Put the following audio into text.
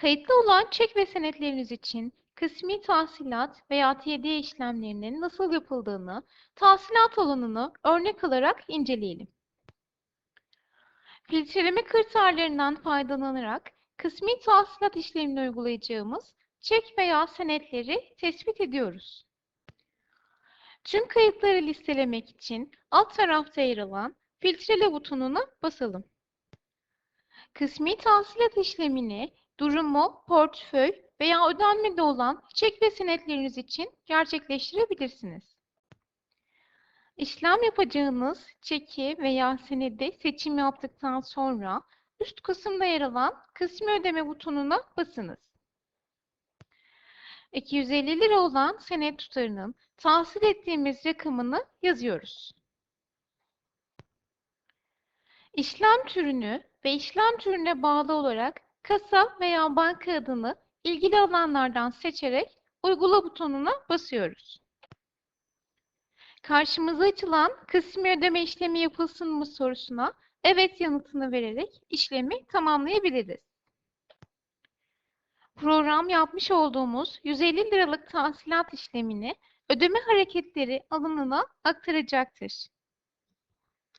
Kayıtlı olan çek ve senetleriniz için kısmi tahsilat veya tediye işlemlerinin nasıl yapıldığını, tahsilat alanını örnek alarak inceleyelim. Filtreleme kriterlerinden faydalanarak kısmi tahsilat işlemini uygulayacağımız çek veya senetleri tespit ediyoruz. Tüm kayıtları listelemek için alt tarafta yer alan filtrele butonuna basalım. Kısmi tahsilat işlemini durumu, portföy veya ödenmede olan çek ve senetleriniz için gerçekleştirebilirsiniz. İşlem yapacağınız çeki veya senedi seçim yaptıktan sonra üst kısımda yer alan kısmi ödeme butonuna basınız. 250 lira olan senet tutarının tahsil ettiğimiz rakamını yazıyoruz. İşlem türünü ve işlem türüne bağlı olarak kasa veya banka adını ilgili alanlardan seçerek uygula butonuna basıyoruz. Karşımıza açılan kısmi ödeme işlemi yapılsın mı sorusuna evet yanıtını vererek işlemi tamamlayabiliriz. Program yapmış olduğumuz 150 liralık tahsilat işlemini ödeme hareketleri alanına aktaracaktır.